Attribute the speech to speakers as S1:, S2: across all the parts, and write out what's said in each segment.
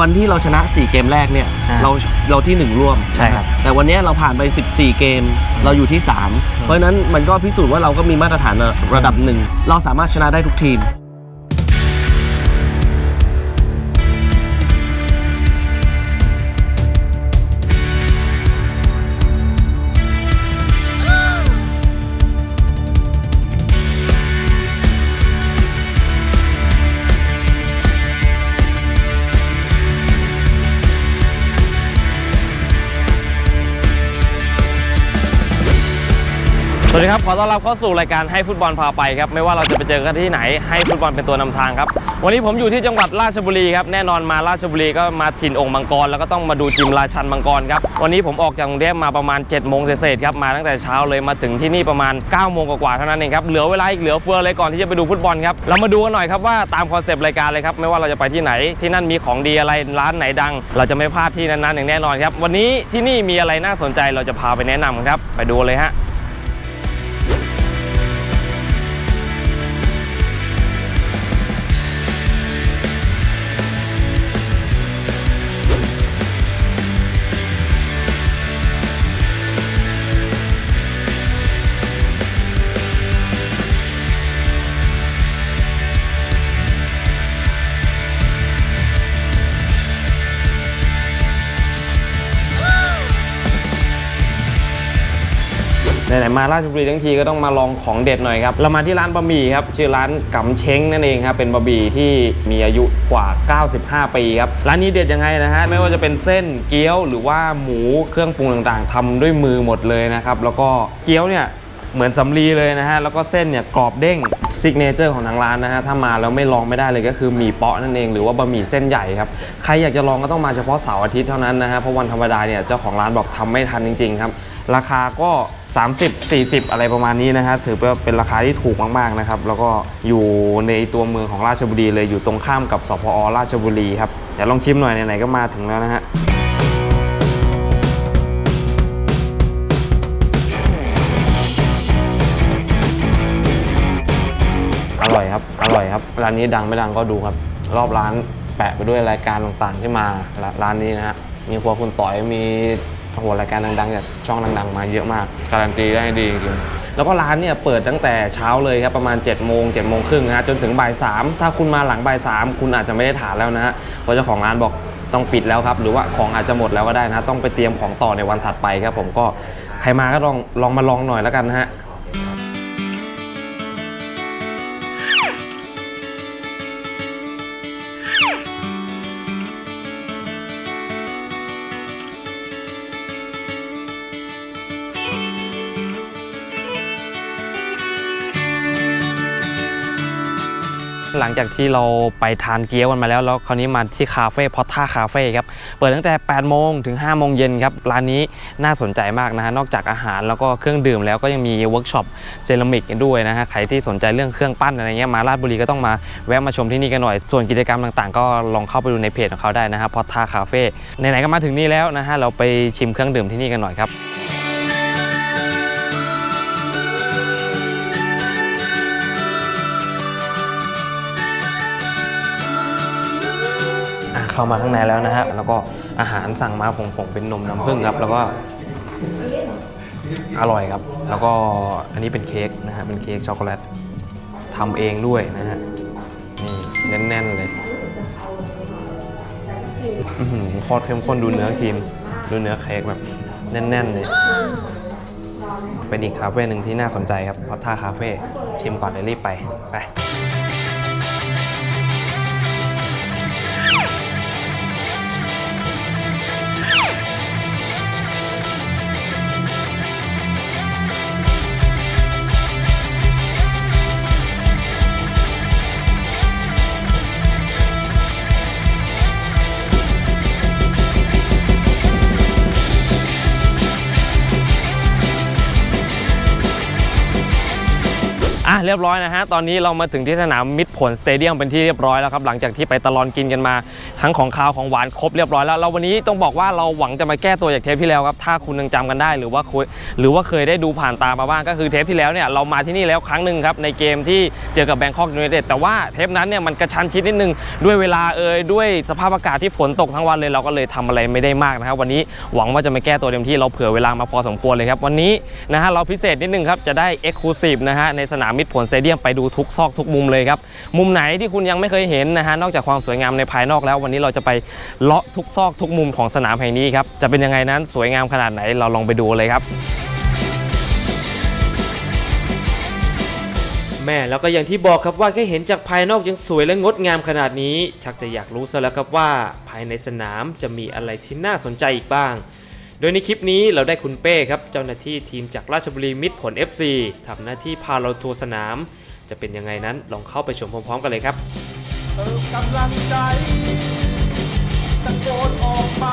S1: วันที่เราชนะ 4 เกมแรกเนี่ย
S2: อ่า
S1: เราเราที่1ร่วม
S2: ใช่ครับ
S1: นะแต่วันเนี้ยเราผ่านไป 14 เกมเราอยู่ที่ 3 เพราะฉะนั้นมันก็พิสูจน์ว่าเราก็มีมาตรฐานระดับหนึ่งเราสามารถชนะได้ทุกทีม
S2: วัสดีครับ ขอต้อนรับเข้าสู่รายการให้ฟุตบอลพาไปครับ ไม่ว่าเราจะไปเจอกันที่ไหนให้ฟุตบอลเป็นตัวนำทางครับ วันนี้ผมอยู่ที่จังหวัดราชบุรีครับ แน่นอนมาราชบุรีก็มาถิ่นองค์มังกร แล้วก็ต้องมาดูทีมราชันมังกรครับ วันนี้ผมออกจากกรุงเทพมาประมาณ7จ็ดโมงเศษครับ มาตั้งแต่เช้าเลยมาถึงที่นี่ประมาณ9ก้าโมงกว่าเท่านั้นเองครับ เหลือเวลาอีกเหลือเฟือเลยก่อนที่จะไปดูฟุตบอลครับ เรามาดูกันหน่อยครับว่าตามคอนเซปต์รายการเลยครับ ไม่ว่าเราจะไปที่ไหน ที่นั่นมีของดีอะไร ร้านไหนดัง เราจะไม่พลาดที่นั้นๆอย่างแน่นอนครับ วันนี้ที่นี่มีอะไรน่าสนใจเราจะพาไปแนะนำครับ ไปดูเลยฮะ ไหนๆมาราชบุรีทั้งทีก็ต้องมาลองของเด็ดหน่อยครับ เรามาที่ร้านบะหมี่ครับ ชื่อร้านกำเช้งนั่นเองครับ เป็นบะหมี่ที่มีอายุกว่า 95 ปีครับ ร้านนี้เด็ดยังไงนะฮะ ไม่ว่าจะเป็นเส้นเกี๊ยวหรือว่าหมูเครื่องปรุงต่างๆทำด้วยมือหมดเลยนะครับ แล้วก็เกี๊ยวเนี่ยเหมือนสำลีเลยนะฮะ แล้วก็เส้นเนี่ยกรอบเด้งซิกเนเจอร์ของทางร้านนะฮะ ถ้ามาแล้วไม่ลองไม่ได้เลยก็คือหมี่เปาะนั่นเอง หรือว่าบะหมี่เส้นใหญ่ครับ ใครอยากจะลองก็ต้องมาเฉพาะเสาร์อาทิตย์เท่านั้นนะฮะ เพราะวันธรรมดาเนี่ยเจ้าของร้านบอกทำไม่ทันจริง ๆ ครับ ราคาก็ 30 40 อะไรประมาณนี้นะฮะถือว่าเป็นราคาที่ถูกมากๆนะครับ แล้วก็อยู่ในตัวเมืองของราชบุรีเลยอยู่ตรงข้ามกับสพอราชบุรีครับเดี๋ยวลองชิมหน่อยไหนๆก็มาถึงแล้วนะฮะอร่อยครับ อร่อยครับ ร้านนี้ดังไม่ดังก็ดูครับ รอบร้านแปะไปด้วยรายการต่างๆที่มา ร้าร้านนี้นะฮะ มีครัวคุณต่อย มี หัวรายการดังๆจากช่องดังๆ มาเยอะมาก การันตีได้ดีจริงๆแล้วก็ร้านเนี่ยเปิดตั้งแต่เช้าเลยครับประมาณ7จ็ดโมงเจ็ดโมงครึ่งนะฮะจนถึงบ่ายสามถ้าคุณมาหลังบ่ายสามคุณอาจจะไม่ได้ทานแล้วนะฮะเพราะเจ้าของร้านบอกต้องปิดแล้วครับ หรือว่าของอาจจะหมดแล้วก็ได้นะ ต้องไปเตรียมของต่อในวันถัดไปครับผมก็ใครมาก็ลองลองมาลองหน่อยแล้วกันนะฮะ หลังจากที่เราไปทานเกี๊ยวกันมาแล้ว แล้วคราวนี้มาที่คาเฟ่พอท่าคาเฟ่ครับ เปิดตั้งแต่ 8 โมงถึง 5 โมงเย็นครับ ร้านนี้น่าสนใจมากนะฮะ นอกจากอาหารแล้วก็เครื่องดื่มแล้วก็ยังมีเวิร์กช็อปเซรามิกด้วยนะฮะ ใครที่สนใจเรื่องเครื่องปั้นอะไรเงี้ย มาราชบุรีก็ต้องมาแวะมาชมที่นี่กันหน่อย ส่วนกิจกรรมต่างๆ ก็ลองเข้าไปดูในเพจของเขาได้นะฮะพอท่าคาเฟ่ ไหนๆก็มาถึงนี่แล้วนะฮะ เราไปชิมเครื่องดื่มที่นี่กันหน่อยครับ เข้ามาข้างในแล้วนะฮะแล้วก็อาหารสั่งมาผงผงเป็นนมน้ำผึ้งครับแล้วก็อร่อยครับ แล้วก็อันนี้เป็นเค้กนะฮะเป็นเค้กช็อกโกแลตทำเองด้วยนะฮะนี่แน่นๆเลยอื้อหือโคตรเข้มข้นดูเนื้อครีม ดูเนื้อเค้กแบบแน่นๆเลยเป็นอีกคาเฟ่หนึ่งที่น่าสนใจครับพัทท่าคาเฟ่ชิมก่อนเดี๋ยวรีบไปไป อะเรียบร้อยนะฮะ ตอนนี้เรามาถึงที่สนามมิตรผลสเตเดียมเป็นที่เรียบร้อยแล้วครับ หลังจากที่ไปตลอดกินกันมา ทั้งของคาวของหวานครบเรียบร้อยแล้วเราวันนี้ต้องบอกว่าเราหวังจะมาแก้ตัวจากเทปที่แล้วครับ ถ้าคุณยังจำกันได้หรือว่าเคยหรือว่าเคยได้ดูผ่านตามาบ้างก็คือเทปที่แล้วเนี่ยเรามาที่นี่แล้วครั้งหนึ่งครับในเกมที่เจอกับแบงคอกยูไนเต็ดแต่ว่าเทปนั้นเนี่ยมันกระชั้นชิดนิดนึงด้วยเวลาเอ่ยด้วยสภาพอากาศที่ฝนตกทั้งวันเลยเราก็เลยทำอะไรไม่ได้มากนะครับวันนี้หวังว่าจะมาแก้ตัวเต็มที่เราเผื่อเวลามาพอสมควรเลยครับวันนี้นะฮะเราพิเศษนิดนึงครับจะได้ Exclusive นะฮะในสนามมิตรผลสเตเดียมไปดูทุกซอกทุกมุมเลยครับ มุมไหนที่คุณยังไม่เคยเห็นนะฮะนอกจากความสวยงามในภายนอกแล้ว วันนี้เราจะไปเลาะทุกซอกทุกมุมของสนามแห่งนี้ครับจะเป็นยังไงนั้นสวยงามขนาดไหนเราลองไปดูเลยครับแม่แล้วก็อย่างที่บอกครับว่าแค่เห็นจากภายนอกยังสวยและงดงามขนาดนี้ ชักจะอยากรู้ซะแล้วครับว่า ภายในสนามจะมีอะไรที่น่าสนใจอีกบ้าง โดยในคลิปนี้เราได้คุณเป้ครับเจ้าหน้าที่ทีมจากราชบุรีมิตรผล FC ทำหน้าที่พาเราทัวร์สนาม จะเป็นยังไงนั้นลองเข้าไปชมพร้อมๆกันเลยครับ
S3: เติมกำลังใจตะโกนออกไป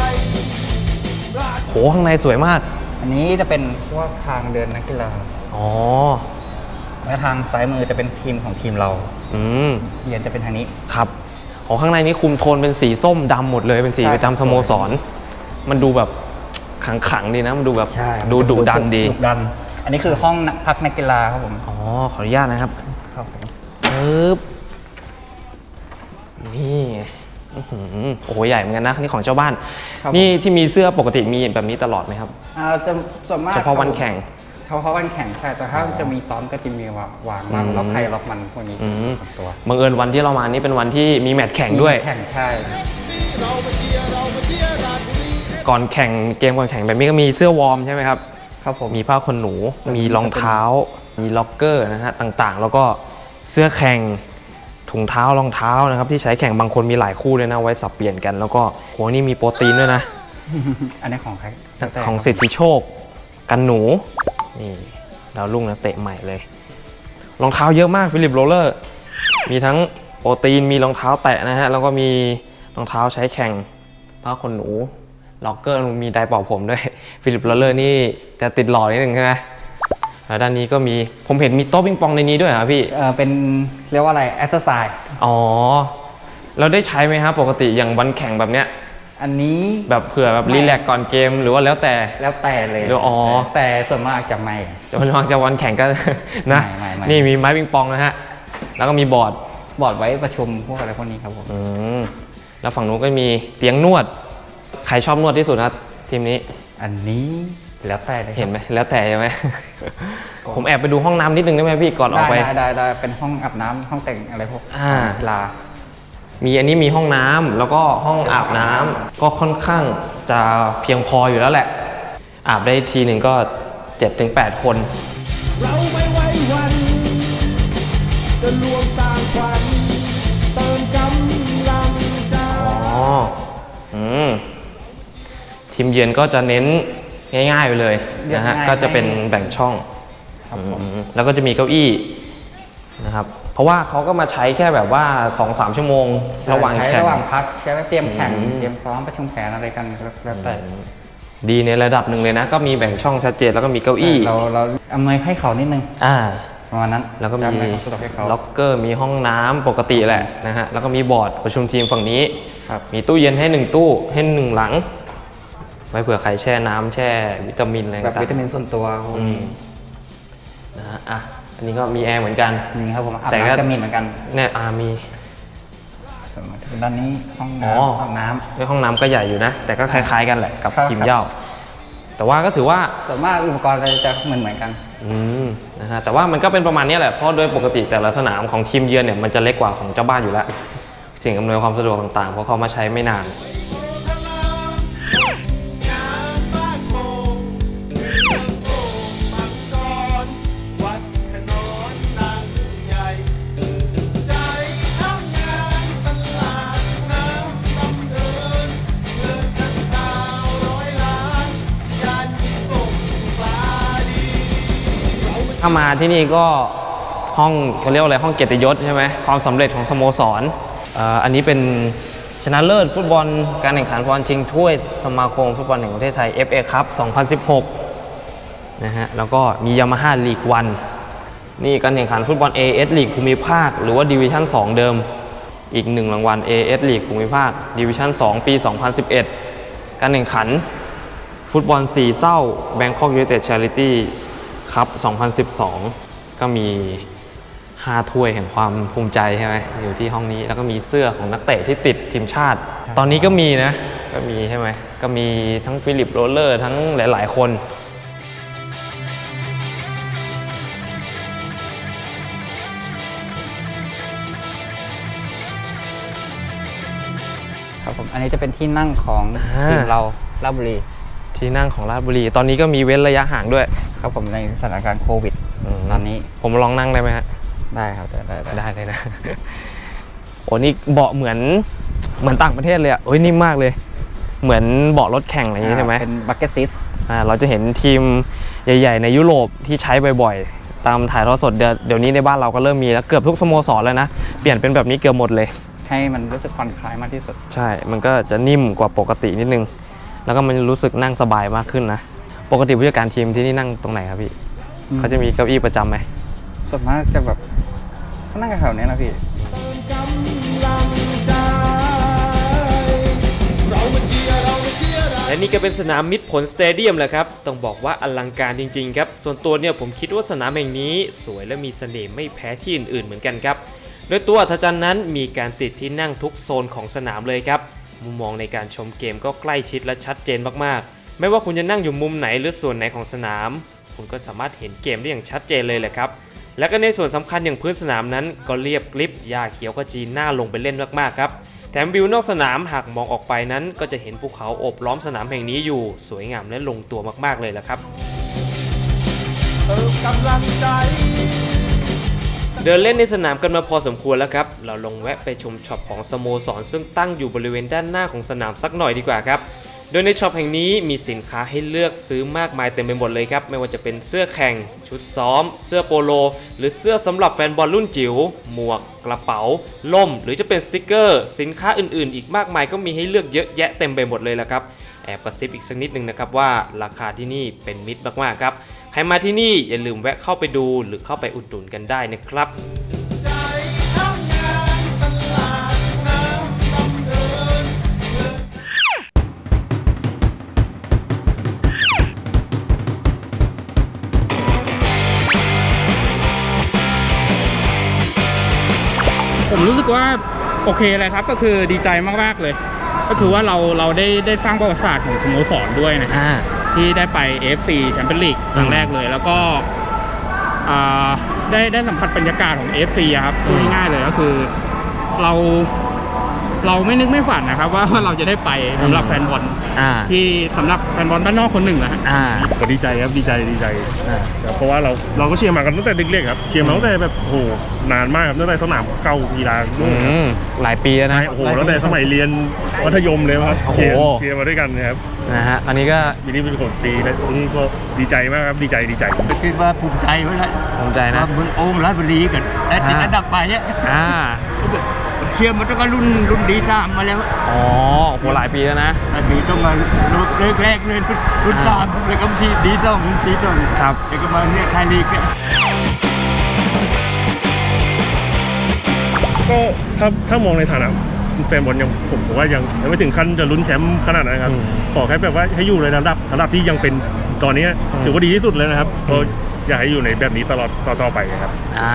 S3: ราช
S2: โหข้างในสวยมาก
S4: อันนี้จะเป็นพวกทางเดินนักกีฬา
S2: อ๋อ
S4: และทางซ้ายมือจะเป็นทีมของทีมเรา
S2: อืม
S4: เรียนจะเป็นทางนี้
S2: ครับโอ้ข้างในนี้คุมโทนเป็นสีส้มดำหมดเลยเป็นสี
S4: ใช่
S2: ประจำสโมสร มันดูแบบ ขังขังๆดีนะมันดูแบบ
S4: ใช่
S2: ดูดุดันดี
S4: ดุดัน อันนี้คือห้องนักพักนักกีฬาครับผม
S2: อ๋อขออนุญาตนะครับ
S4: ครับผม
S2: ปึ๊บนี่อื้อหือโอ้โหใหญ่เหมือนกันนะนี่ของเจ้าบ้าน นี่ที่มีเสื้อปกติมีแบบนี้ตลอดไหมครับ
S4: อ่าจะส่วนมาก
S2: เฉพาะวันแข่ง
S4: เฉพาะวันแข่งใช่แต่ถ้าจะมีซ้อมก็จะมีวางวางวาง
S2: อืม
S4: ล็อกใครล็อกมันพวกนี้
S2: อืม
S4: ส่วนตัว
S2: บังเอิญวันที่เรามานี่เป็นวันที่มีแมตช์แข่งด้วย
S4: แข่งใช่
S3: เรามาเชียร์เรามาเชียร์ราชบุรี
S2: ก่อนแข่งเกมก่อนแข่งแบบนี้ก็มีเสื้อวอร์มใช่ไหมครับ
S4: ครับผม
S2: มีผ้าขนหนู มีรองเท้า มีล็อกเกอร์นะฮะต่างๆ แล้วก็เสื้อแข่งถุงเท้ารองเท้านะครับที่ใช้แข่งบางคนมีหลายคู่เลยนะไว้สับเปลี่ยนกัน แล้วก็โหนี่มีโปรตีนด้วยนะ
S4: อันนี้ของใคร
S2: ของสิทธิโชค กันหนูนี่ดาวรุ่งนักเตะใหม่เลย รองเท้าเยอะมากฟิลิปโรลเลอร์มีทั้งโปรตีนมีรองเท้าแตะนะฮะแล้วก็มีรองเท้าใช้แข่งผ้าขนหนู ล็อกเกอร์มีไดร์เป่าผมด้วยฟิลิปโรลเลอร์นี่จะติดหล่อนิดนึงใช่ไหมแล้วด้านนี้ก็มีผมเห็นมีโต๊ะปิงปองในนี้ด้วยเหรอพี่
S4: เอ่อเป็นเรียกว่าอะไรแอสไซน์
S2: อ๋อเราได้ใช้ไหมครับปกติอย่างวันแข่งแบบเนี้ย
S4: อันนี้
S2: แบบเผื่อแบบรีแลกซ์ก่อนเกมหรือว่าแล้วแต่
S4: แล้วแต่เลย
S2: หรืออ๋อ
S4: แต่ส่วนมากจะไม่
S2: จะมันวางจะวันแข่งก็นะ
S4: ไม่ไม่ไม่
S2: นี่มีไม้ปิงปองนะฮะแล้วก็มีบอร์ด
S4: บอร์ดไว้ประชุมพวกอะไรพวกนี้ครับผม
S2: อืมแล้วฝั่งนู้นก็มีเตียงนวด ใครชอบนวดที่สุดนะทีมนี้
S4: อันนี้แล้วแต่เลยครับ
S2: เห็นไหมแล้วแต่ใช่ไหม ผมแอบไปดูห้องน้ำนิดนึงได้ไหมพี่ก่อนออก
S4: ได้
S2: ไป
S4: ได้ได้ได้เป็นห้องอาบน้ำห้องแต่งอะไรพวก
S2: อ่า
S4: ลา
S2: มีอันนี้มีห้องน้ำแล้วก็ห้องอาบน้ำก็ค่อนข้างจะเพียงพออยู่แล้วแหละ อาบได้ทีหนึ่งก็7-8คน
S3: เราไม่ไว้วัน จะรวมสร้างขวัญเติมกำลังใจ
S2: อ๋อ อืม ทีมเยือนก็จะเน้นง่ายๆไปเลยนะฮะก็จะเป็นแบ่งช่อง
S4: ครับผม
S2: อืมแล้วก็จะมีเก้าอี้นะครับ เพราะว่าเขาก็มาใช้แค่แบบว่า2-3ชั่วโมงระหว่าง
S4: ใช้
S2: แข่ง
S4: ระหว่างพักใช้เตรียมแข่ง
S2: อืม
S4: เตรียมซ้อมประชุมแผนอะไรกันแล้วแต่
S2: ดีในระดับหนึ่งเลยนะ ก็มีแบ่งช่องชัดเจนแล้วก็มีเก้าอี้
S4: เราเราอำนวยให้เขานิดนึง
S2: อ่า
S4: ประมาณนั้น
S2: แล้วก็
S4: จะ
S2: มี
S4: อำนวยความสะดวกให้เขา
S2: ล็อกเกอร์มีห้องน้ำปกติแหละนะฮะ แล้วก็มีบอร์ดประชุมทีมฝั่งนี้
S4: ครับ
S2: มีตู้เย็นให้หนึ่งตู้ให้หนึ่งหลัง ไว้เผื่อใครแช่น้ำแช่วิตามินอะไร
S4: แบบ
S2: ต่าง
S4: วิตามินส่วนตัว
S2: ๆอืมนะฮะอะอันนี้ก็มีแอร์เหมือนกัน
S4: นี่ครับผมอาบ
S2: แต่ก็
S4: น้ำจะมีเหมือนกัน
S2: เนี่ยอามี
S4: ส่วนมากจะเป็นด้านนี้ห้อง
S2: อ๋อ
S4: น้ำห้องน้
S2: ในห้องน้ำก็ใหญ่อยู่นะ แต่ก็คล้ายๆกันแหละกับ
S4: ครับ
S2: ทีมเหย้าแต่ว่าก็ถือว่าำ
S4: ส่วนมากอุปกรณ์จะเหมือนเหมือนกัน
S2: อืมนะฮะแต่ว่ามันก็เป็นประมาณนี้แหละเพราะโดยปกติแต่ละสนามของทีมเยือนเนี่ยมันจะเล็กกว่าของเจ้าบ้านอยู่แล้วสิ่งอำนวยความสะดวกต่างๆเพราะเขามาใช้ไม่นาน ถ้ามาที่นี่ก็ห้องเขาเรียกอะไรห้องเกียรติยศใช่ไหมความสำเร็จของสโมสรออันนี้เป็นชนะเลิศฟุตบอลการแข่งขันฟุตบอลชิงถ้วยสมาคมฟุตบอลแห่งประเทศไทย FA ครับ2016นะฮะแล้วก็มียามาฮ่าลีกวันนี่การแข่งขันฟุตบอล AS ลีกภูมิภาค หรือว่าดิวิชั่น2 เดิม อีกหนึ่งรางวัล AS ลีกภูมิภาคดิวิชั่น2 ปี 2011 การแข่งขันฟุตบอลสี่เศร้า Bangkok United Charity ครับ 2012 ก็มี 5 ถ้วยแห่งความภูมิใจใช่ไหมอยู่ที่ห้องนี้แล้วก็มีเสื้อของนักเตะที่ติดทีมชาติ ตอนนี้ก็มีนะ ก็มีใช่ไหมก็มีทั้งฟิลิปโรลเลอร์ทั้งหลาย ๆ คน
S4: ครับผมอันนี้จะเป็นที่นั่งของ
S2: อ่า
S4: ทีมเราลาดบุรี
S2: ที่นั่งของราชบุรี ตอนนี้ก็มีเว้นระยะห่างด้วย
S4: ครับผมในสถานการณ์โควิด
S2: ม
S4: ตอนนี้
S2: ผมลองนั่งได้ไหมฮะ
S4: ได้ครับได้ได้ได้
S2: ได้เลยนะโอ้นี่เบาะเหมือนเหมือนต่างประเทศเลยอะโอ้ยนิ่มมากเลย เหมือนเบาะรถแข่งอะไรอย่างงี้ใช่ไหม
S4: เป็นบักเก็ตซิส
S2: อ่าเราจะเห็นทีมใหญ่ ๆ ในยุโรปที่ใช้บ่อยๆ ตามถ่ายทอดสดเดี๋ยวเดี๋ยวนี้ในบ้านเราก็เริ่มมีแล้วเกือบทุกสโมสรแล้วนะ เปลี่ยนเป็นแบบนี้เกือบหมดเลย
S4: ให้มันรู้สึกผ่อนคลายมากที่สุด
S2: ใช่ มันก็จะนิ่มกว่าปกตินิดนึง แล้วก็มันรู้สึกนั่งสบายมากขึ้นนะ ปกติผู้จัดการทีมที่นี่นั่งตรงไหนครับพี่
S4: อืม
S2: เขาจะมีเก้าอี้ประจำไหม
S4: ส่วนมากจะแบบก็นั่งกับแถวเนี้ยนะพี่
S3: กำลังใจเรามาเชียร์เรามาเชียร์เรา
S5: และนี่ก็เป็นสนามมิตรผลสเตเดียมแหละครับ ต้องบอกว่าอลังการจริงๆครับ ส่วนตัวเนี่ยผมคิดว่าสนามแห่งนี้ สวยและมีเสน่ห์ไม่แพ้ที่อื่นๆเหมือนกันครับ โดยตัวอัธจันทร์นั้นมีการติดที่นั่งทุกโซนของสนามเลยครับ มุมมองในการชมเกมก็ใกล้ชิดและชัดเจนมากๆ ไม่ว่าคุณจะนั่งอยู่มุมไหนหรือส่วนไหนของสนาม คุณก็สามารถเห็นเกมได้อย่างชัดเจนเลยแหละครับ และก็ในส่วนสำคัญอย่างพื้นสนามนั้น ก็เรียบกริบหญ้าเขียวขจีน่าลงไปเล่นมากๆครับแถมวิวนอกสนามหากมองออกไปนั้น ก็จะเห็นภูเขาโอบล้อมสนามแห่งนี้อยู่ สวยงามและลงตัวมากๆเลยละครับ
S3: เติมกำลังใจ
S5: เดินเล่นในสนามกันมาพอสมควรแล้วครับ เราลงแวะไปชมช็อปของสโมสรซึ่งตั้งอยู่บริเวณด้านหน้าของสนามสักหน่อยดีกว่าครับ โดยในช็อปแห่งนี้มีสินค้าให้เลือกซื้อมากมายเต็มไปหมดเลยครับ ไม่ว่าจะเป็นเสื้อแข่ง ชุดซ้อม เสื้อโปโล หรือเสื้อสำหรับแฟนบอลรุ่นจิ๋ว หมวก กระเป๋า ล่ม หรือจะเป็นสติกเกอร์ สินค้าอื่นๆ อีกมากมายก็มีให้เลือกเยอะแยะเต็มไปหมดเลยละครับ แอบกระซิบอีกสักนิดนึงนะครับว่าราคาที่นี่เป็นมิตรมากๆครับ ใครมาที่นี่อย่าลืมแวะเข้าไปดูหรือเข้าไปอุดหนุนกันได้นะครับ
S3: ใจทำงานตลาดน้ำดำเนินเงิน
S6: ผมรู้สึกว่าโอเคเลยครับก็คือดีใจมากๆเลย ก็คือว่าเราเราได้ได้สร้างประวัติศาสตร์ของสโมสรด้วยนะฮะ
S2: อ่า
S6: ที่ได้ไป AFC แชมเปี้ยนลีกครั้งแรกเลย แล้วก็อ่าได้ได้สัมผัสบรรยากาศของ AFC อะครับพูดง่ายๆเลยก็คือ เรา เราไม่นึกไม่ฝันนะครับว่าว่าเราจะได้ไปสำหรับแฟนบอล
S2: อ่า
S6: ที่สำหรับแฟนบอลบ้านนอกคนหนึ่งนะฮะ
S2: อ่า
S7: ก็ดีใจครับดีใจดีใจครับเพราะว่าเราเราก็เชียร์มากันตั้งแต่เด็กๆครับเชียร์มาตั้งแต่แบบโอ้โหนานมากครับตั้งแต่สนามเก่ากีฬา
S2: อืมหลายปีแล้วนะ
S7: โอ้โหตั้งแต่สมัยเรียนมัธยมเลยครับ
S2: โอ้โห
S7: เชียร์เชียร์มาด้วยกันนะครับ
S2: นะฮะอันนี้ก็
S7: ปีนี้เป็นคนปีนะนี่ก็ดีใจมากครับดีใจดีใจ
S8: คิดว่าภูมิใจไว้แล้ว
S2: ภูมิใจนะ
S8: ว่าเมืองโอมราชบุรีกันแต่ติด
S2: อ่า
S8: อันดับไปเนี่ย
S2: อ่า
S8: เชียร์มันต้องก็รุ่นรุ่นดีสามมาแล้ว
S2: อ๋อโหหลายปีแล้วนะ
S8: อันนี้ต้องมารุ่นแรกๆเลยรุ่นรุ่นสามเลยก็ทีดีสองดีสอง
S2: ครับ
S8: แล้วก็มาเนี่ยไทยลีกเนี่ย
S7: ก็ถ้าถ้ามองในฐานะแฟนบอลยังผมผมว่ายังยังไม่ถึงขั้นจะลุ้นแชมป์ขนาดนั้นครับ
S2: อืม
S7: ขอแค่แบบว่าให้อยู่ในระดับระดับที่ยังเป็นตอนนี้
S2: อืม
S7: ถือว่าดีที่สุดเลยนะครับก็ อยากให้อยู่ในแบบนี้ตลอดต่อๆไปครับ
S2: อ่า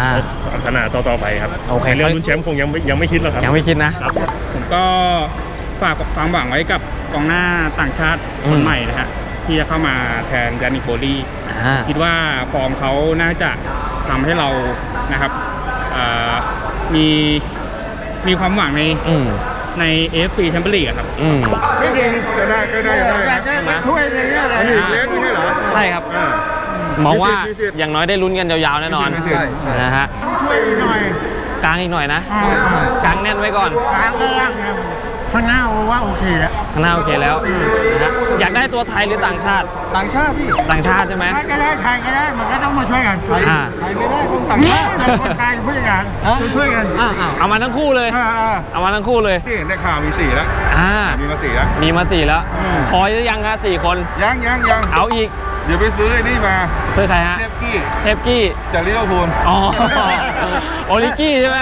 S7: พัฒนาต่อๆไปครับ
S2: โอเค
S7: เรื่องลุ้นแชมป์คงยังไม่ยังไม่คิดหรอกครับ
S2: ยังไม่คิดนะ
S7: ครับ
S6: ผมก็ฝากความหวังไว้กับกองหน้าต่างชาติค
S2: อื
S6: น
S2: ม
S6: ใหม่นะฮะที่จะเข้ามาแทนยานิโคลี
S2: อ่า
S6: คิดว่าฟอร์มเขาน่าจะทำให้เรานะครับเอ่อมีมีความหวังใน
S2: อืม
S6: ใน AFC แชมเปี้ยนลีกอะครับ
S2: อืม
S9: ไม่ดีก็ได้ก็ได้ก็ได้ครับ
S6: ถ้วยนึงอะไร
S9: อันนี้เล็กนี่เหรอ
S2: ใช่ครับ
S9: อ่า ม
S2: องว่า
S9: พิเศษ
S2: อย่างน้อยได้ลุ้นกันยาวๆแน่นอน
S9: พิเศษใช่
S2: นะฮะ
S9: ช่วยหน่อย
S2: กลางอีกหน่อยนะกลางแน่นไว้ก่อน
S9: กลางล่างครับข้างหน้าว่าโอเคแล้ว
S2: ข้างหน้าโอเคแล้วนะฮะอยากได้ตัวไทยหรือต่างชาติ
S9: ต่างชาติพี่
S2: ต่างชาติใช่ไหม
S9: ไทยก็ได้ไทยก็ได้มันก็ต้องมาช่วยกันไทย
S2: อ่า
S9: ไทยไม่ได้ต้องต่างชาติคนไทยผู้จัดการต้องช่วยกันอ่าอ่า
S2: เอามาทั้งคู่เลย
S9: อ่า
S2: เอามาทั้งคู่เลย
S9: ที่เห็นได้ข่าวมีสี่แล้ว
S2: อ่า
S9: มีมาสี่แล้ว
S2: มีมาสี่แล้ว
S9: อืม
S2: พอหรือยังฮะสี่คน
S9: ยังยังยัง
S2: เอาอีก
S9: เดี๋ยวไปซื้อไอ้นี่มา
S2: ซื้อใครฮะ
S3: เทปกี้
S2: เทปกี้
S3: จากลิเวอร์พูล
S2: อ๋อโอลิกี้ใช่ไหม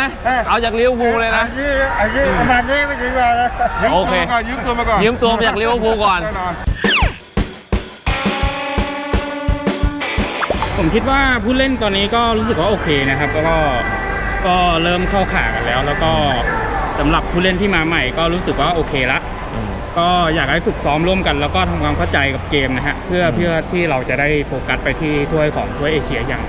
S2: เอาจากลิเวอร์พูลเลยนะ
S9: นี่อันนี้ประมาณนี้ไม่ถึงว่านะ
S3: ยืม
S2: โอ
S3: ตัว
S2: เค
S3: มาก่อนยืมตัวมาก่อน
S2: ยืมตัวมาจากลิเวอร์พูลก่อน
S3: แน่นอน
S6: ผมคิดว่าผู้เล่นตอนนี้ก็รู้สึกว่าโอเคนะครับแล้วก็ก็เริ่มเข้าขากันแล้ว แล้วก็สำหรับผู้เล่นที่มาใหม่ก็รู้สึกว่าโอเคละ ก็อยากให้ฝึกซ้อมร่วมกัน แล้วก็ทำความเข้าใจกับเกมนะฮะเพื่อเพื่อที่เราจะได้โฟกัสไปที่ถ้วยของถ้วยเอเชียอย่าง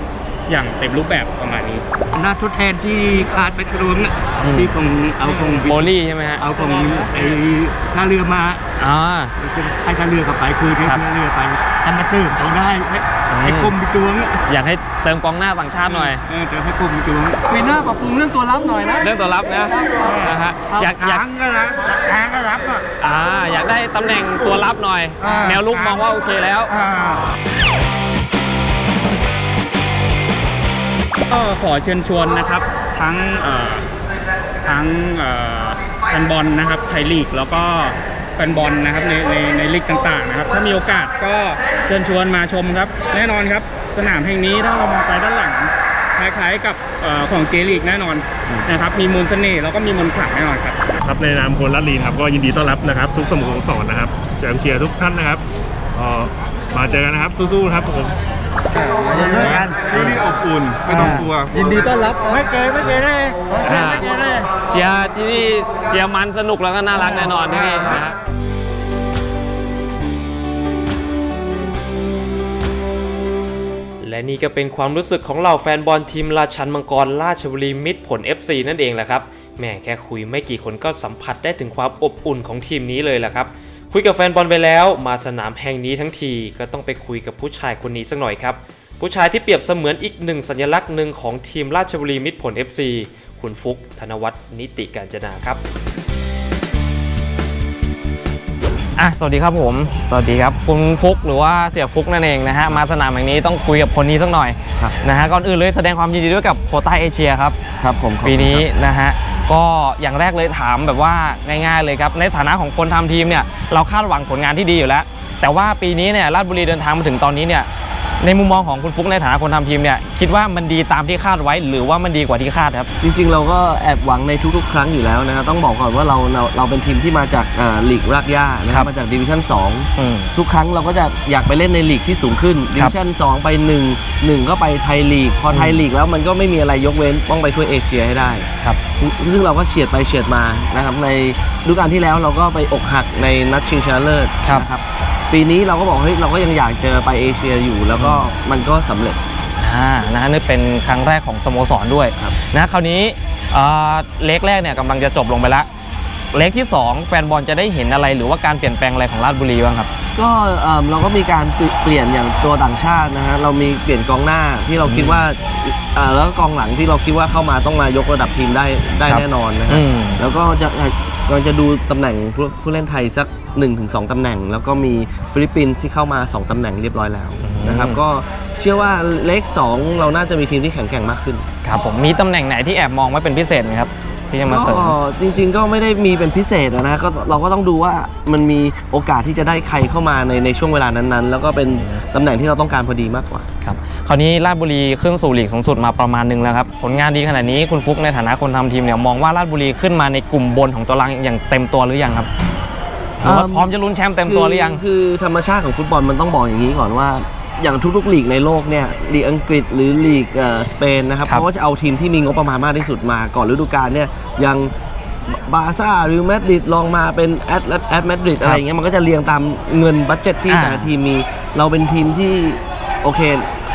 S6: อย่างเต็มรูปแบบประมาณนี้
S8: หน้าทดแทนที่ขาดไปทะลวงน่ะ
S2: อืม
S8: ที่ของเอาของ
S2: โอลี่ใช่ไหมฮะ
S8: เอาของไอ้ท่าเรือมา
S2: อ่า
S8: ให้ท่าเรือเข้าไปคุยที่
S2: ครับ
S8: ท่าเรือไปให้มาเสิร์ฟเขาได้ให้ให้คมไปตัวง
S2: อยากให้เติมกองหน้าต่างชาติหน่อย
S8: เออแต่ให้คมไปตัวง
S1: ปีหน้าปรับปรุงเรื่องตัวรับหน่อยนะ
S2: เรื่องตัวรับนะนะฮะอยากอยาก
S9: ทางก็รับทางก็รับอะ
S2: อ่าอยากได้ตำแหน่งตัวรับหน่อย
S9: อ่า
S2: แนวลุกมองว่าโอเคแล้ว
S9: อ่า
S6: ก็ขอเชิญชวนนะครับทั้งทั้งแฟนบอลนะครับไทยลีกแล้วก็แฟนบอลนะครับในในในลีกต่างๆนะครับ ถ้ามีโอกาสก็เชิญชวนมาชมครับ แน่นอนครับ สนามแห่งนี้ถ้าเรามองไปด้านหลังคล้ายๆกับอของเจลีกแน่นอนนะครับมีมูลเสน่ห์แล้วก็มีมนต์ขลังแน่นอนครับ
S7: ครับในนามคนรัดลีนครับก็ยินดีต้อนรับนะครับทุกสโมสรนะครับเจอเกียร์ทุกท่านนะครับมาเจอกันนะครับสู้ๆครับผม
S9: ช่วยกัน
S3: ที่นี่อบอุ่นไม่ต้องกลัว
S1: ยินดีต้อนรับ
S9: ไม่เกไม่เกเลยไม่เกเลย
S2: เชียร์ที่นี่เชียร์มันสนุกแล้วก็น่ารักแน่นอนที่นี่นะฮะ
S5: และนี่ก็เป็นความรู้สึกของเหล่าแฟนบอลทีมราชันมังกรราชบุรีมิตรผล FC นั่นเองแหละครับแหม่แค่คุยไม่กี่คนก็สัมผัสได้ถึงความอบอุ่นของทีมนี้เลยแหละครับ คุยกับแฟนบอลไปแล้ว มาสนามแห่งนี้ทั้งทีก็ต้องไปคุยกับผู้ชายคนนี้สักหน่อยครับ ผู้ชายที่เปรียบเสมือนอีกหนึ่งสัญลักษณ์หนึ่งของทีมราชบุรีมิตรผล FC คุณฟุก ธนวัฒน์นิติการจนาครับ
S2: อะสวัสดีครับผม สวัสดีครับ คุณฟุกหรือว่าเสียฟุกนั่นเองนะฮะมาสนามแห่งนี้ต้องคุยกับคนนี้สักหน่อย
S1: ครับ
S2: นะฮะก่อนอื่นเลยแสดงความยินดีด้วยกับโควต้าเอเชียครับ
S1: ครับผมขอบคุณ
S2: ปีนี้
S1: ครับ
S2: นะฮะ ก็อย่างแรกเลยถามแบบว่าง่ายๆเลยครับ ในฐานะของคนทำทีมเนี่ยเราคาดหวังผลงานที่ดีอยู่แล้ว แต่ว่าปีนี้เนี่ยราชบุรีเดินทางมาถึงตอนนี้เนี่ย ในมุมมองของคุณฟุกในฐานะคนทำทีมเนี่ยคิดว่ามันดีตามที่คาดไว้หรือว่ามันดีกว่าที่คาดครับ
S1: จริง ๆ เราก็แอบหวังในทุกๆ ครั้งอยู่แล้วนะครับต้องบอกก่อนว่าเราเราเราเป็นทีมที่มาจากอ่าลีกรากหญ้านะค
S2: ครั
S1: รับบมาจากดิวิชั่น
S2: อืม
S1: 2ทุกครั้งเราก็จะอยากไปเล่นในลีกที่สูงขึ้นดิวิชั่น2 ไป 1 1 ก็ไปไทยลีก พอไทยลีกแล้วมันก็ไม่มีอะไรยกเว้นต้องไปถ้วยเอเชียให้ได้
S2: ครับ
S1: ซึ่งซึ่งเราก็เฉียดไปเฉียดมานะครับในฤดูกาลที่แล้วเราก็ไปอกหักในนัดชิงชนะเลิศ
S2: ครับ
S1: นะครับ ปีนี้เราก็บอกเฮ้ยเราก็ยังอยากเจอไปเอเชียอยู่ แล้วก็มันก็สำเร็จ
S2: อ่านะฮะนี่เป็นครั้งแรกของสโมสรด้วย
S1: ครับ
S2: นะคราวนี้เอ่อเล็กแรกเนี่ยกำลังจะจบลงไปแล้วเล็กที่2แฟนบอลจะได้เห็นอะไรหรือว่าการเปลี่ยนแปลงอะไรของราชบุรีบ้างครับ
S1: ก็เอิ่มเราก็มีการเปลี่ยเปลี่ยนอย่างตัวต่างชาตินะฮะเรามีเปลี่ยนกองหน้าที่เราคิดว่าเอ่อแล้วก็กองหลังที่เราคิดว่าเข้ามาต้องมายกระดับทีมได้ได้
S2: ครับ
S1: แน่นอนนะฮะ
S2: อืม
S1: แล้วก็จะ เราจะดูตำแหน่งผู้ผู้เล่นไทยสัก 1-2 ตำแหน่ง แล้วก็มีฟิลิปปินส์ที่เข้ามา 2 ตำแหน่งเรียบร้อยแล้วนะครับก็เชื่อว่าเลข2เราน่าจะมีทีมที่แข็งแกร่งมากขึ้น
S2: ครับผมมีตำแหน่งไหนที่แอบมองไว้เป็นพิเศษไหมครับ ที่จะมาเสริม
S1: ก็จริง ๆ ก็ไม่ได้มีเป็นพิเศษอะนะก็เราก็ต้องดูว่ามันมีโอกาสที่จะได้ใครเข้ามาในในช่วงเวลานั้นๆ แล้วก็เป็นตำแหน่งที่เราต้องการพอดีมากกว่า
S2: ครับคราวนี้ราชบุรีขึ้นสู่ลีกสูงสุดมาประมาณหนึ่งแล้วครับ ผลงานดีขนาดนี้คุณฟุกในฐานะคนทำทีมเนี่ยมองว่าราชบุรีขึ้นมาในกลุ่มบนของตารางอย่างเต็มตัวหรือยังครับหรือว่า
S1: เอิ่ม
S2: พร้อมจะลุ้นแชมป์เต็มตัวหรือยัง
S1: คือคือธรรมชาติของฟุตบอลมันต้องบอกอย่างนี้ก่อนว่า อย่างทุกๆลีกในโลกเนี่ยลีกอังกฤษหรือลีกเอ่อสเปนนะครับ
S2: ครับ
S1: เขาก็จะเอาทีมที่มีงบประมาณมากที่สุดมาก่อนฤดูกาลเนี่ยอย่างบาร์ซ่าหรือแมดริดลองมาเป็นแอตแอตแมดริดอะไรอย่างเงี้ยมันก็จะเรียงตามเงินบัตเจ็ตที่
S2: อ่า
S1: แต่ละทีมมี เราเป็นทีมที่โอเค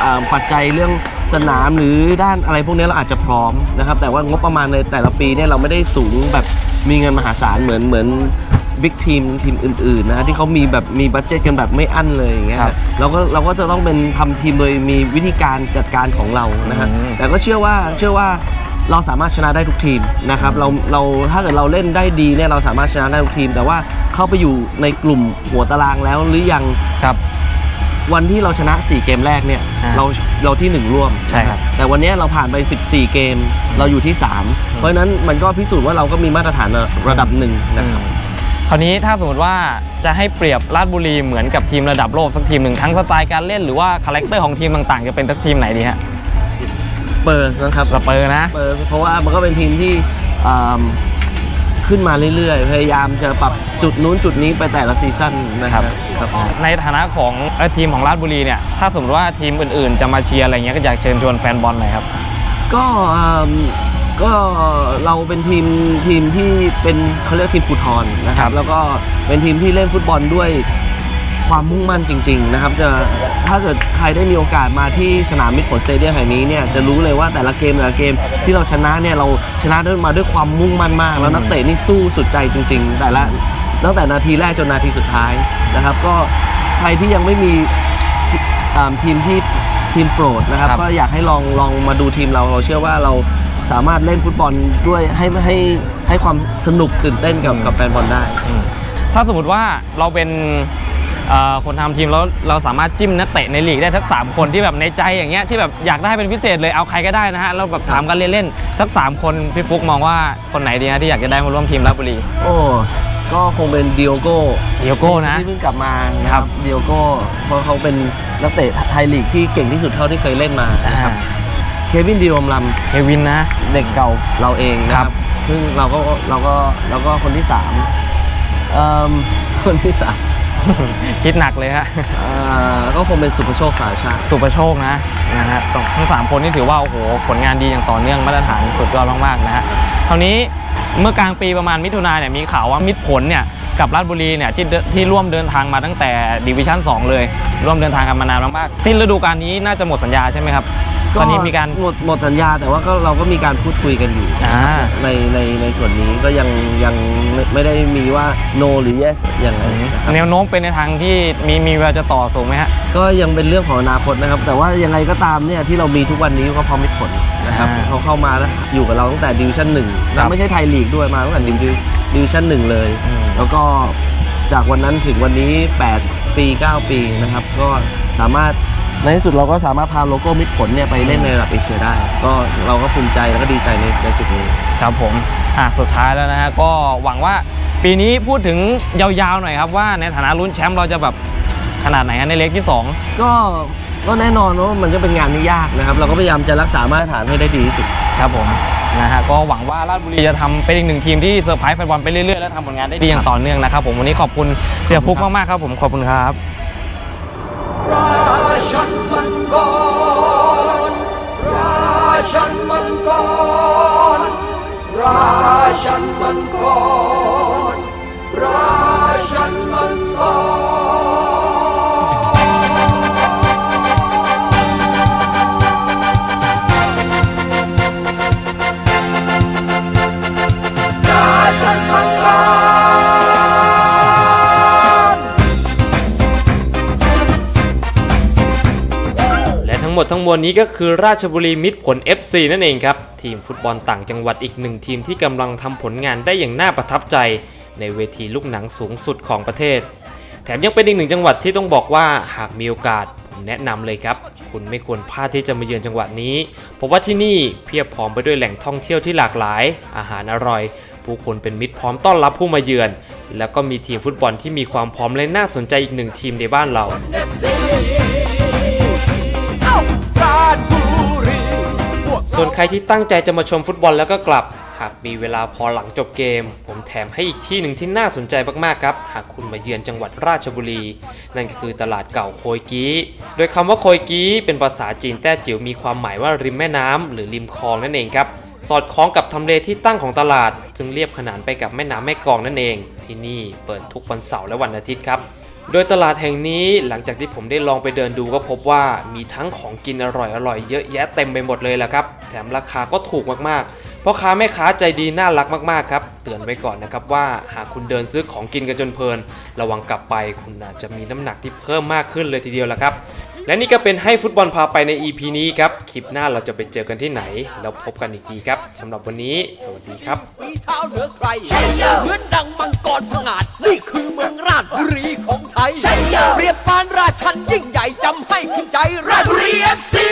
S1: อ่าปัจจัยเรื่องสนามหรือด้านอะไรพวกนี้เราอาจจะพร้อมนะครับแต่ว่างบประมาณในแต่ละปีเนี่ยเราไม่ได้สูงแบบมีเงินมหาศาลเหมือนเหมือน บิ๊กทีมทีมอื่นๆนะที่เขามีแบบมีบัตเจ็ตกันแบบไม่อั้นเลยอย่างเงี้ย
S2: ครับ
S1: เราก็เราก็จะต้องเป็นทำทีมโดยมีวิธีการจัดการของเรานะฮะ
S2: อืม
S1: แต่ก็เชื่อว่าเชื่อว่าเราสามารถชนะได้ทุกทีมนะครับเราเราถ้าเกิดเราเล่นได้ดีเนี่ยเราสามารถชนะได้ทุกทีม แต่ว่าเข้าไปอยู่ในกลุ่มหัวตารางแล้วหรือยัง
S2: ครับ
S1: วันที่เราชนะ 4 เกมแรกเนี่ย
S2: อ่า
S1: เราเราที่ 1 ร่วม
S2: ใช่ครับ
S1: นะแต่วันเนี้ยเราผ่านไป 14 เกมเราอยู่ที่ 3 เพราะฉะนั้นมันก็พิสูจน์ว่าเราก็มีมาตรฐานระดับหนึ่งนะครับ
S2: คค ราวนี้ถ้าสมมติว่าจะให้เปรียบราชบุรีเหมือนกับทีมระดับโลกสักทีมหนึ่งทั้งสไตล์การเล่นหรือว่าคาแรคเตอร์ของทีมต่างๆ จะเป็นสักทีมไหนดีฮะ
S1: สเปอร์สนะครับ
S2: สเปอร์นะ
S1: สเปอร์สเพราะว่ามันก็เป็นทีมที่อ่าขึ้นมาเรื่อยๆ พยายามจะปรับจุดนู้นจุดนี้ไปแต่ละซีซั่นนะครับครับ
S2: ในฐานะของเอ่อทีมของราชบุรีเนี่ย ถ้าสมมติว่าทีมอื่นๆ จะมาเชียร์อะไรเงี้ยก็อยากเชิญชวนแฟนบอลหน่อยครับ
S1: ก็อืม ก็เราเป็นทีมทีมที่เป็นเขาเรียกทีมภูทรนะค
S2: ครั
S1: รับ
S2: บ
S1: แล้วก็เป็นทีมที่เล่นฟุตบอลด้วยความมุ่งมั่นจริง ๆ นะครับ จะถ้าเกิดใครได้มีโอกาสมาที่สนามมิตรผลสเตเดียมแห่งนี้เนี่ยจะรู้เลยว่าแต่ละเกมแต่ละเกมที่เราชนะเนี่ยเราชนะด้วยมาด้วยความมุ่งมั่นมาก แล้วนักเตะนี่สู้สุดใจจริง ๆ แต่ละตั้งแต่นาทีแรกจนนาทีสุดท้ายนะครับ ก็ใครที่ยังไม่มีอ่าทีมที่ทีมโปรดนะครับ
S2: ครับ
S1: ก็อยากให้ลองลองมาดูทีมเราเราเชื่อว่าเรา สามารถเล่นฟุตบอลด้วยให้ให้ให้ความสนุกตื่นเต้นกับกับแฟนบอลได้
S2: ถ้าสมมติว่าเราเป็นเอ่อคนทำทีมแล้วเราสามารถจิ้มนักเตะในลีกได้สักสามคนที่แบบในใจอย่างเงี้ยที่แบบอยากได้เป็นพิเศษเลยเอาใครก็ได้นะฮะเราแบบถามกันเล่นๆสักสามคนพี่ฟุกมองว่าคนไหนดีฮะที่อยากจะได้มาร่วมทีมราชบุรี
S1: โอ้ก็คงเป็นดิโอโก้
S2: ดิโอโก้นะ
S1: ที่เพิ่งกลับมานะครับดิโอโก้เพราะเขาเป็นนักเตะไทยลีกที่เก่งที่สุดเท่าที่เคยเล่นมานะครับ เควินดิโอมลัม
S2: เควินนะ
S1: เด็กเก่าเราเองนะค
S2: ครั
S1: รับบซึ่งเราก็เราก็เราก็คนที่สามเอิ่มคนที่สาม
S2: คิดหนักเลยฮะ
S1: อ่าก็คงเป็นสุภโชคสารชาติ
S2: สุประโชคนะนะฮะต้องทั้งสามคนนี่ถือว่าโอ้โหผลงานดีอย่างต่อเนื่องมาตรฐานสุดยอดมากๆนะฮะคราวนี้เมื่อกลางปีประมาณมิถุนาเนี่ยมีข่าวว่ามิตรผลเนี่ยกับราชบุรีเนี่ยที่เดินที่ร่วมเดินทางมาตั้งแต่ดิวิชั่น2เลย ร่วมเดินทางกันมานานมากๆสิ้นฤดูกาลนี้น่าจะหมดสัญญาใช่ไหมครับ ตอนนี้มีการ
S1: หมดหมดสัญญา แต่ว่าก็เราก็มีการพูดคุยกันอยู่
S2: อ่า
S1: ในในในส่วนนี้ก็ยังยังไม่ไม่ได้มีว่า no หรือ yes ยังไงนะครับ
S2: แนวโน้มเป็นในทางที่มีมีเวลาจะต่อสูงไหมฮะ
S1: ก็ยังเป็นเรื่องของอนาคตนะครับ แต่ว่ายังไงก็ตามเนี่ยที่เรามีทุกวันนี้ก็เพราะมิตรผลนะครับ
S2: อ่า
S1: เขาเข้ามาแล้วอยู่กับเราตั้งแต่ดิวิชั่นหนึ่ง
S2: ครับ
S1: ไม่ใช่ไทยลีกด้วยมาตั้งแต่ดิวิชั่นหนึ่งเลย
S2: อืม
S1: แล้วก็จากวันนั้นถึงวันนี้ 8 ปี 9 ปีนะครับ ก็สามารถ ในที่สุดเราก็สามารถพาโลโก้มิตรผลเนี่ยไปเล่นในระดับเอเชียได้ ก็เราก็ภูมิใจแล้วก็ดีใจในในจุดนี้
S2: ครับผมอะสุดท้ายแล้วนะฮะก็หวังว่าปีนี้พูดถึงยาวๆหน่อยครับว่าในฐานะลุ้นแชมป์เราจะแบบขนาดไหนฮะในเล็กที่สอง
S1: ก็ก็แน่นอนว่ามันก็เป็นงานที่ยากนะครับ เราก็พยายามจะรักษามาตรฐานให้ได้ดีที่สุด
S2: ครับผมนะฮะก็หวังว่าราชบุรีจะทำเป็นอีกหนึ่งทีมที่เซอร์ไพรส์แฟนบอลไปเรื่อยๆ และทำผลงานได้ดีอย่างต่อเนื่องนะครับผมวันนี้ขอบคุณเสียฟุกมากๆครับผมขอบคุณครับ
S3: ราชันมังกร ราชันมังกร ราชันมังกร ราชันมังกร
S5: ดทั้งมวลนี้ก็คือราชบุรีมิตรผล FC นั่นเองครับ ทีมฟุตบอลต่างจังหวัดอีกหนึ่งทีมที่กำลังทำผลงานได้อย่างน่าประทับใจ ในเวทีลูกหนังสูงสุดของประเทศ แถมยังเป็นอีกหนึ่งจังหวัดที่ต้องบอกว่าหากมีโอกาสผมแนะนำเลยครับ คุณไม่ควรพลาดที่จะมาเยือนจังหวัดนี้เพราะว่าที่นี่เพียบพร้อมไปด้วยแหล่งท่องเที่ยวที่หลากหลาย อาหารอร่อย ผู้คนเป็นมิตรพร้อมต้อนรับผู้มาเยือน แล้วก็มีทีมฟุตบอลที่มีความพร้อมและน่าสนใจอีกหนึ่งทีมในบ้านเรา ส่วนใครที่ตั้งใจจะมาชมฟุตบอลแล้วก็กลับ หากมีเวลาพอหลังจบเกม ผมแถมให้อีกที่หนึ่งที่น่าสนใจมากๆครับ หากคุณมาเยือนจังหวัดราชบุรี นั่นก็คือตลาดเก่าโคยกี้ โดยคำว่าโคยกี้เป็นภาษาจีนแต้จิ๋วมีความหมายว่าริมแม่น้ำหรือริมคลองนั่นเองครับสอดคล้องกับทำเลที่ตั้งของตลาด จึงเรียบขนานไปกับแม่น้ำแม่กลองนั่นเอง ที่นี่เปิดทุกวันเสาร์และวันอาทิตย์ครับ โดยตลาดแห่งนี้หลังจากที่ผมได้ลองไปเดินดูก็พบว่ามีทั้งของกินอร่อยๆเยอะแยะเต็มไปหมดเลยละครับ แถมราคาก็ถูกมากๆเพราะค้าแม่ค้าใจดีน่ารักมากๆครับเตือนไว้ก่อนนะครับว่าหากคุณเดินซื้อของกินกันจนเพลิน ระวังกลับไปคุณอาจจะมีน้ำหนักที่เพิ่มมากขึ้นเลยทีเดียวละครับ และนี่ก็เป็นให้ฟุตบอลพาไปใน EP นี้ครับ คลิปหน้าเราจะไปเจอกันที่ไหน แล้วพบกันอีกทีครับสำหรับวันนี้ สวัสดีครับ
S3: ฝีเท้าเหนือใครเหมือนดังมังกรผงาดนี่คือเมืองราชบุรีของไทยเปรียบปานราชันยิ่งใหญ่จำให้ขึ้นใจราชบุรีเอฟซี